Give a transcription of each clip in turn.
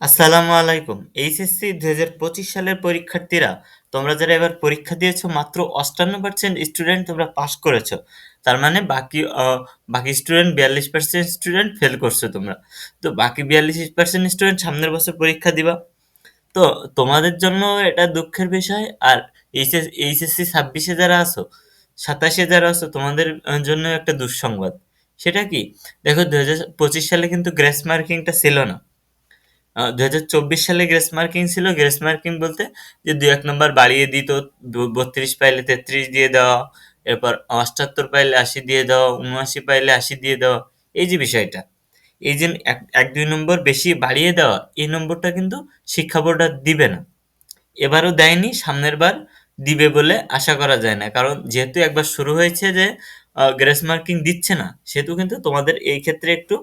আসসালামু আলাইকুম। এইচএসসি ২০২৫ সালের পরীক্ষার্থীরা, তোমরা যারা এবার পরীক্ষা দিয়েছ মাত্র ৫৮% স্টুডেন্ট তোমরা পাস করেছ। তার মানে বাকি বাকি স্টুডেন্ট ৪২% স্টুডেন্ট ফেল করছ তোমরা। তো বাকি ৪২% স্টুডেন্ট সামনের বছর পরীক্ষা দিবা। তো তোমাদের জন্য এটা দুঃখের বিষয় আর এইচএস এইচএসসি ছাব্বিশে যারা আছো, সাতাশে যারা আছো তোমাদের জন্য একটা দুঃসংবাদ। সেটা কি? দেখো ২০২৫ সালে কিন্তু গ্রেস মার্কিংটা ছিল না। আ ২০২৪ সালে গ্রেস মার্কিং ছিল। গ্রেস মার্কিং বলতে যে ২-১ নম্বর বাড়িয়ে দিত। ৩২ পাইলে ৩৩ দিয়ে দেওয়া। এরপর ৭৮ পাইলে ৮০ দিয়ে দেওয়া, ৭৯ পাইলে ৮০ দিয়ে দেওয়া। এই যে বিষয়টা। এই যে এক ১-২ নম্বর বেশি বাড়িয়ে দেওয়া, এই নম্বরটা কিন্তু শিক্ষা বোর্ড আর দিবে না। এবারও দেয়নি, সামনের বার দিবে বলে আশা করা যায় না। কারণ যেহেতু একবার শুরু হয়েছে যে গ্রেস মার্কিং দিচ্ছে না, সেহেতু কিন্তু তোমাদের এই ক্ষেত্রে একটু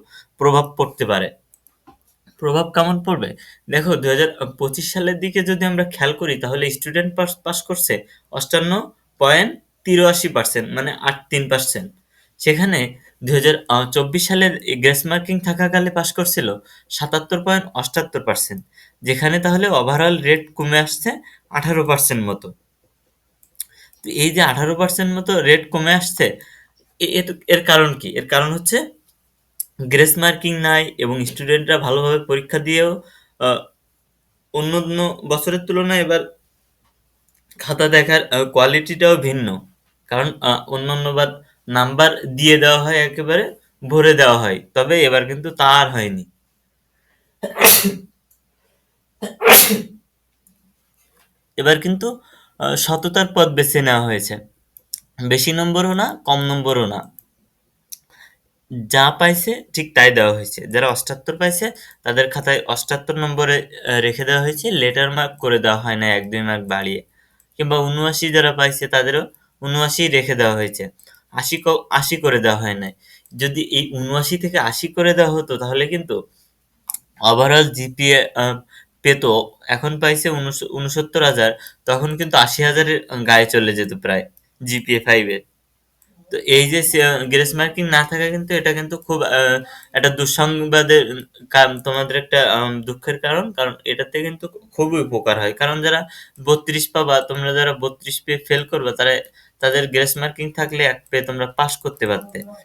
প্রভাব পড়তে পারে। প্রভাব কেমন পড়বে? দেখো ২০২৫ সালের দিকে যদি আমরা খেয়াল করি তাহলে স্টুডেন্ট পাস পাস করছে ৫৮.৮৩% মানে ৮৩%। সেখানে ২০২৪ সালের গ্রেস মার্কিং থাকাকালে পাস করছিল ৭৭.৭৮%। যেখানে তাহলে ওভারঅল রেট কমে আসছে ১৮% মতো। তো এই যে ১৮% মতো রেট কমে আসছে, এর কারণ কি? এর কারণ হচ্ছে গ্রেস মার্কিং নাই এবং স্টুডেন্টরা ভালোভাবে পরীক্ষা দিয়েও অন্য অন্য বছরের তুলনায় এবার খাতা দেখার কোয়ালিটিটাও ভিন্ন। কারণ আ অন্যান্যবার নাম্বার দিয়ে দেওয়া হয় একেবারে, ভরে দেওয়া হয়। তবে এবার কিন্তু তা আর হয়নি। এবার কিন্তু সততার পথ বেছে নেওয়া হয়েছে। বেশি নম্বরও না, কম নম্বরও না। যা পাইছে ঠিক তাই দেওয়া হয়েছে। যারা ৭৮ পাইছে তাদের খাতায় ৭৮ নম্বরে রেখে দেওয়া হয়েছে। লেটার মার্ক করে দেওয়া হয় নাই ১-২ মার্ক বাড়িয়ে। কিংবা ৭৯ যারা পাইছে তাদেরও ৭৯ রেখে দেওয়া হয়েছে। ৮০ ক ৮০ করে দেওয়া হয় নাই। যদি এই ৭৯ থেকে ৮০ করে দেওয়া হতো তাহলে কিন্তু ওভারঅল জিপিএ পেত। এখন পাইছে উনস ৬৯,০০০ তখন কিন্তু আশি হাজারের গায়ে চলে যেত প্রায় জিপিএ 5 এর। তো এই যে গ্রেস মার্কিং না থাকা কিন্তু এটা কিন্তু খুব একটা দুঃসংবাদের তোমাদের একটা দুঃখের কারণ। কারণ এটাতে কিন্তু খুবই উপকার হয়। কারণ যারা ৩২ পাবা, তোমরা যারা ৩২ পেয়ে ফেল করবে তারা তাদের গ্রেস মার্কিং থাকলে এক পেয়ে তোমরা পাস করতে পারতে।